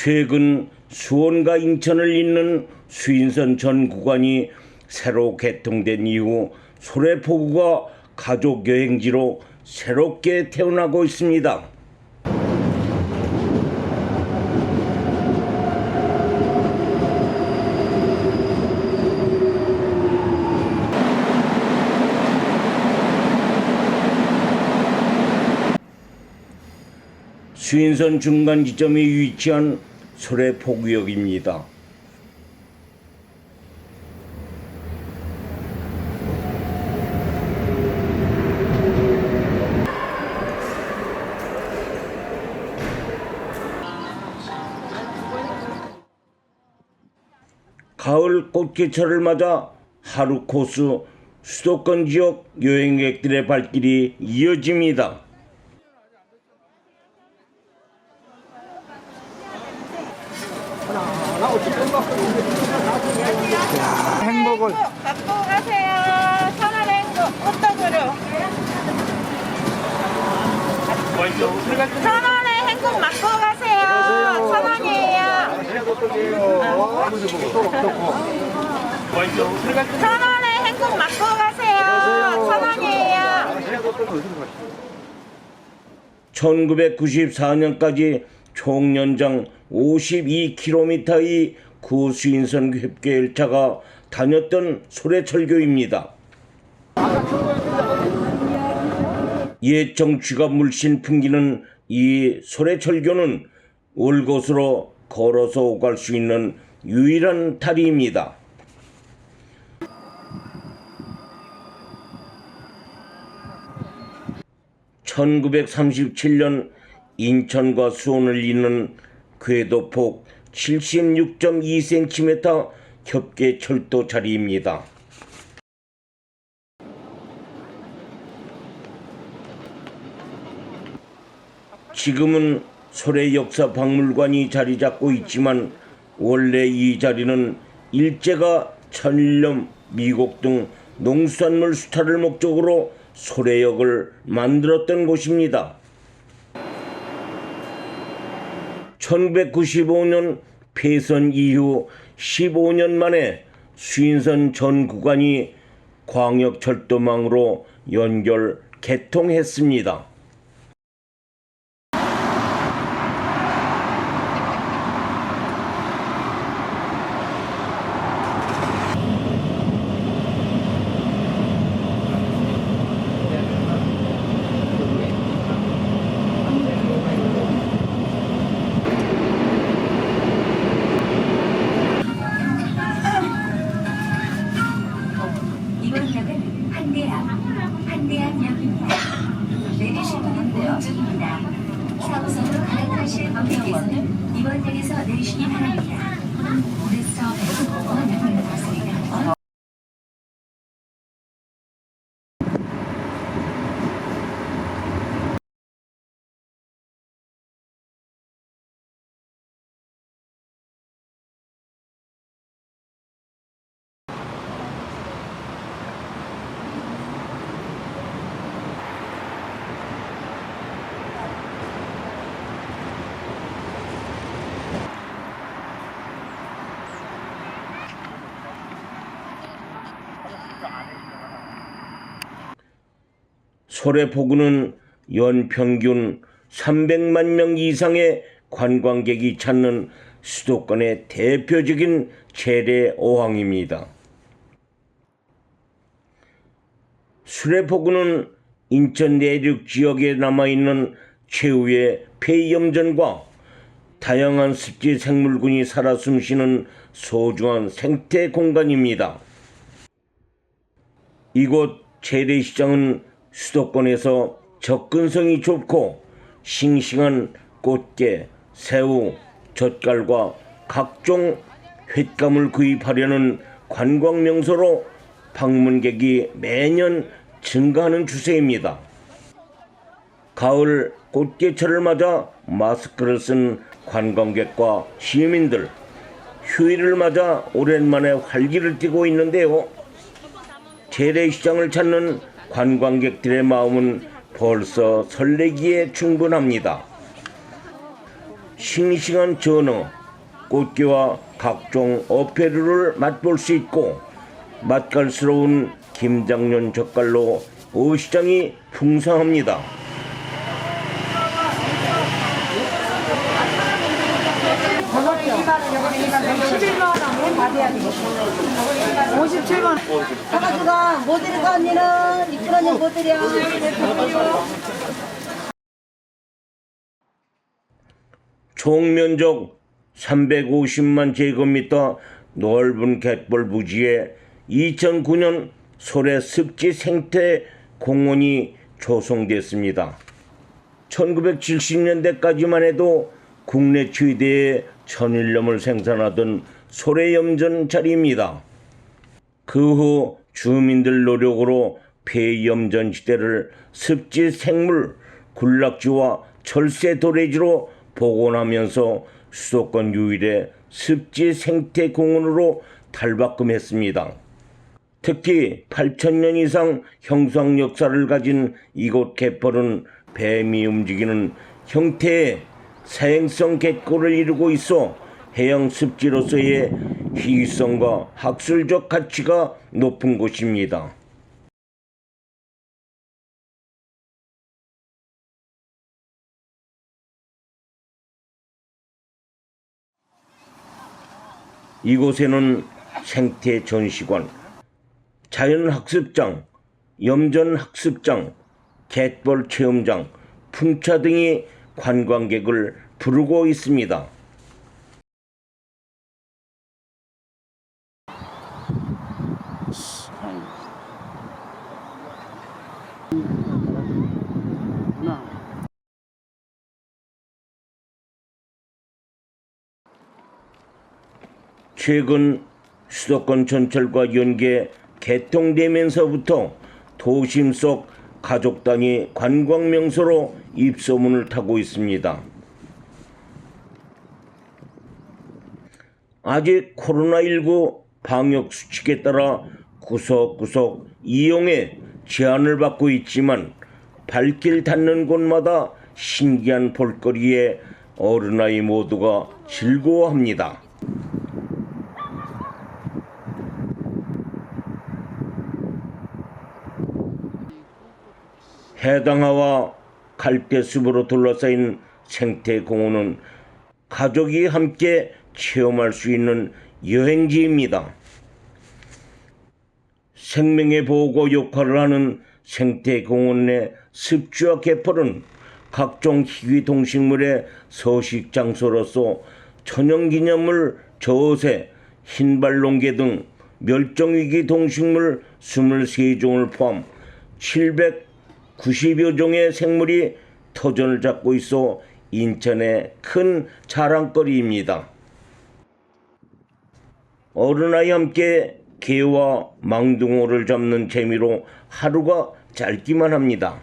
최근 수원과 인천을 잇는 수인선 전 구간이 새로 개통된 이후 소래포구가 가족 여행지로 새롭게 태어나고 있습니다. 수인선 중간 지점에 위치한 소래포구역입니다. 가을 꽃게철을 맞아 하루 코스 수도권 지역 여행객들의 발길이 이어집니다. 행복을 갖고 가세요. 천원 행복 호떡으로. 천 원의 행복 맞고 가세요. 천 원이에요. 천 원의 행복 맞고 가세요. 천 원이에요. 1994년까지 총 연장 52km의 구수인선 획계 열차가 다녔던 소래철교입니다. 옛 정취가 물씬 풍기는 이 소래철교는 올 곳으로 걸어서 오갈 수 있는 유일한 다리입니다. (1937년) 인천과 수원을 잇는 궤도폭 76.2cm 협계 철도 자리입니다. 지금은 소래 역사 박물관이 자리 잡고 있지만 원래 이 자리는 일제가 천일염, 미국 등 농수산물 수탈을 목적으로 소래역을 만들었던 곳입니다. 1995년 폐선 이후 15년 만에 수인선 전 구간이 광역철도망으로 연결 개통했습니다. 이번 역은 한대암, 한대암역입니다. 내리실 문은 왼쪽입니다. 4호선으로 갈아타실 고객께서는 이번 역에서 내리시기 바랍니다. This stop is one of 소래포구는 연평균 300만 명 이상의 관광객이 찾는 수도권의 대표적인 재래 어항입니다. 수래포구는 인천 내륙 지역에 남아있는 최후의 폐염전과 다양한 습지 생물군이 살아 숨쉬는 소중한 생태 공간입니다. 이곳 재래시장은 수도권에서 접근성이 좁고 싱싱한 꽃게, 새우, 젓갈과 각종 횟감을 구입하려는 관광 명소로 방문객이 매년 증가하는 추세입니다. 가을 꽃게철을 맞아 마스크를 쓴 관광객과 시민들 휴일을 맞아 오랜만에 활기를 띠고 있는데요. 재래시장을 찾는 관광객들의 마음은 벌써 설레기에 충분합니다. 싱싱한 전어, 꽃게와 각종 어패류를 맛볼 수 있고 맛깔스러운 김장년 젓갈로 어시장이 풍성합니다. 가가지고 못 들어가 언니는 이쁜 언니 못 들여 총 면적 350만 제곱미터 넓은 갯벌 부지에 2009년 소래 습지 생태 공원이 조성됐습니다. 1970년대까지만 해도 국내 최대의 천일염을 생산하던 소래염전 자리입니다. 그 후 주민들 노력으로 폐염전 시대를 습지 생물 군락지와 철새 도래지로 복원하면서 수도권 유일의 습지 생태 공원으로 탈바꿈했습니다. 특히 8천년 이상 형성 역사를 가진 이곳 갯벌은 뱀이 움직이는 형태의 사행성 갯골을 이루고 있어 해양 습지로서의 희귀성과 학술적 가치가 높은 곳입니다. 이곳에는 생태 전시관, 자연학습장, 염전학습장, 갯벌 체험장, 풍차 등이 관광객을 부르고 있습니다. 최근 수도권 전철과 연계 개통되면서부터 도심 속 가족 단위 관광 명소로 입소문을 타고 있습니다. 아직 코로나19 방역 수칙에 따라 구석구석 이용에 제한을 받고 있지만 발길 닿는 곳마다 신기한 볼거리에 어른아이 모두가 즐거워합니다. 해당하와 갈대숲으로 둘러싸인 생태공원은 가족이 함께 체험할 수 있는 여행지입니다. 생명의 보호 역할을 하는 생태공원 내 습지와 갯벌은 각종 희귀 동식물의 서식 장소로서 천연기념물 저어새, 흰발롱개 등 멸종위기 동식물 23종을 포함 790여 종의 생물이 터전을 잡고 있어 인천의 큰 자랑거리입니다. 어른아이 함께 개와 망둥어를 잡는 재미로 하루가 짧기만 합니다.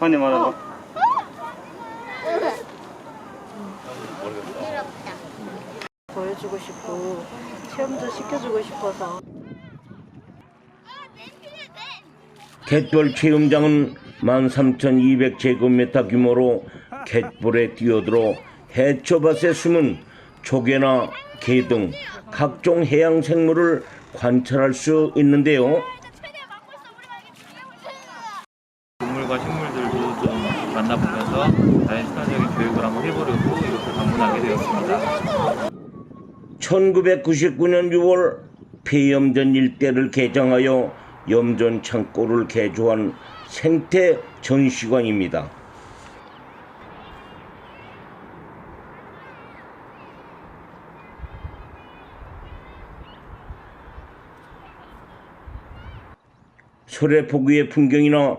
한입 말아봐. 보여주고 싶고 체험도 시켜주고 싶어서 갯벌 체험장은 13,200제곱미터 규모로 갯벌에 뛰어들어 해초밭에 숨은 조개나 게등 각종 해양 생물을 관찰할 수 있는데요. 동물과 식물들도 좀 만나보면서 자연 친화적인 교육을 한번 해보려고 이곳을 방문하게 되었습니다. 1999년 6월 폐염전 일대를 개장하여 염전 창고를 개조한 생태 전시관입니다. 소래포구의 풍경이나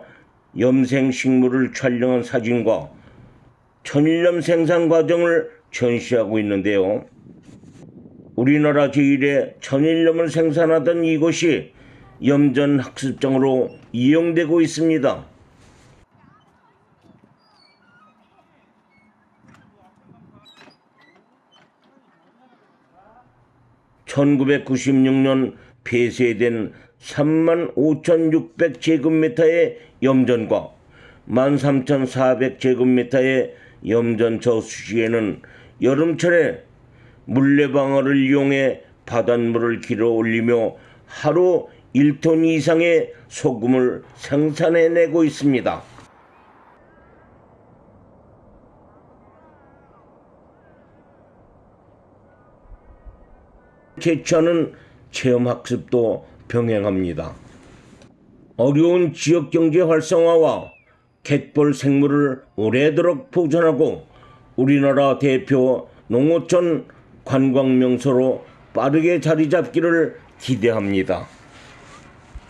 염생식물을 촬영한 사진과 천일염 생산 과정을 전시하고 있는데요. 우리나라 제일의 천일염을 생산하던 이곳이 염전 학습장으로 이용되고 있습니다. (1996년) 폐쇄된 35,600제곱미터의 염전과 13,400제곱미터의 염전 저수지에는 여름철에 물레방아를 이용해 바닷물을 길어 올리며 하루 1톤 이상의 소금을 생산해내고 있습니다. 개최하는 체험학습도 병행합니다. 어려운 지역 경제 활성화와 갯벌 생물을 오래도록 보존하고 우리나라 대표 농어촌 관광 명소로 빠르게 자리 잡기를 기대합니다.